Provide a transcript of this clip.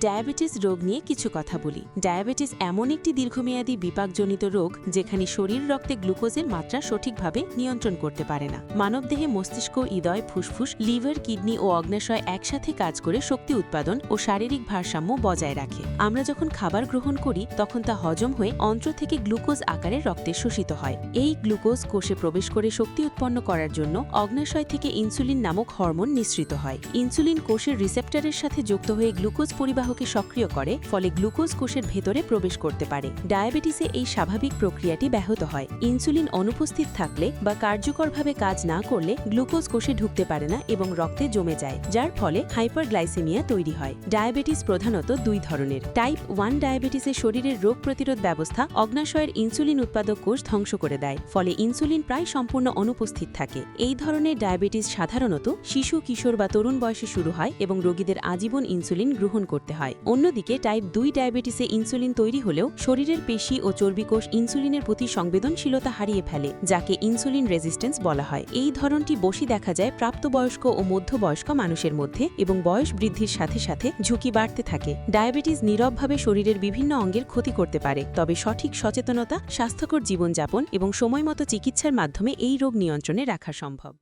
Diabetes রোগ নিয়ে কিছু কথা বলি। ডায়াবেটিস এমন একটি দীর্ঘমেয়াদী বিপাকজনিত রোগ যেখানে শরীর রক্তে গ্লুকোজের মাত্রা সঠিকভাবে নিয়ন্ত্রণ করতে পারে না। মানবদেহে মস্তিষ্ক, হৃদয়, ফুসফুস, লিভার, কিডনি ও অগ্নাশয় একসাথে কাজ করে শক্তি উৎপাদন ও শারীরিক ভারসাম্য বজায় রাখে। আমরা যখন খাবার গ্রহণ করি, তখন তা হজম হয়ে অন্ত্র থেকে গ্লুকোজ আকারে রক্তে শোষিত হয়। এই গ্লুকোজ কোষে প্রবেশ করে শক্তি উৎপন্ন করার জন্য অগ্নাশয় থেকে ইনসুলিন নামক হরমোন নিঃসৃত হয়। ইনসুলিন কোষের রিসেপ্টারের সাথে যুক্ত হয়ে গ্লুকোজ পরিবাহকে সক্রিয় করে, ফলে গ্লুকোজ কোষের ভেতরে প্রবেশ করতে পারে। ডায়াবেটিসে এই স্বাভাবিক প্রক্রিয়াটি ব্যাহত হয়। ইনসুলিন অনুপস্থিত থাকলে বা কার্যকরভাবে কাজ না করলে গ্লুকোজ কোষে ঢুকতে পারে না এবং রক্তে জমে যায়, যার ফলে হাইপারগ্লাইসেমিয়া তৈরি হয়। ডায়াবেটিস প্রধানত দুই ধরনের। টাইপ ওয়ান ডায়াবেটিসে শরীরের রোগ প্রতিরোধ ব্যবস্থা অগ্নাশয়ের ইনসুলিন উৎপাদক কোষ ধ্বংস করে দেয়, ফলে ইনসুলিন প্রায় সম্পূর্ণ অনুপস্থিত থাকে। এই ধরনের ডায়াবেটিস সাধারণত শিশু, কিশোর বা তরুণ বয়সে শুরু হয় এবং রোগীদের আজীবন ইনসুলিন গ্রহণ করতে হয়। অন্যদিকে টাইপ দুই ডায়াবেটিসে ইনসুলিন তৈরি হলেও শরীরের পেশি ও চর্বিকোষ ইনসুলিনের প্রতি সংবেদনশীলতা হারিয়ে ফেলে, যাকে ইনসুলিন রেজিস্ট্যান্স বলা হয়। এই ধরনটি বসি দেখা যায় প্রাপ্তবয়স্ক ও মধ্যবয়স্ক মানুষের মধ্যে এবং বয়স বৃদ্ধির সাথে সাথে ঝুঁকি বাড়তে থাকে। ডায়াবেটিস নীরবভাবে শরীরের বিভিন্ন অঙ্গের ক্ষতি করতে পারে, তবে সঠিক সচেতনতা, স্বাস্থ্যকর জীবনযাপন এবং সময়মতো চিকিৎসার মাধ্যমে এই রোগ নিয়ন্ত্রণে রাখা সম্ভব।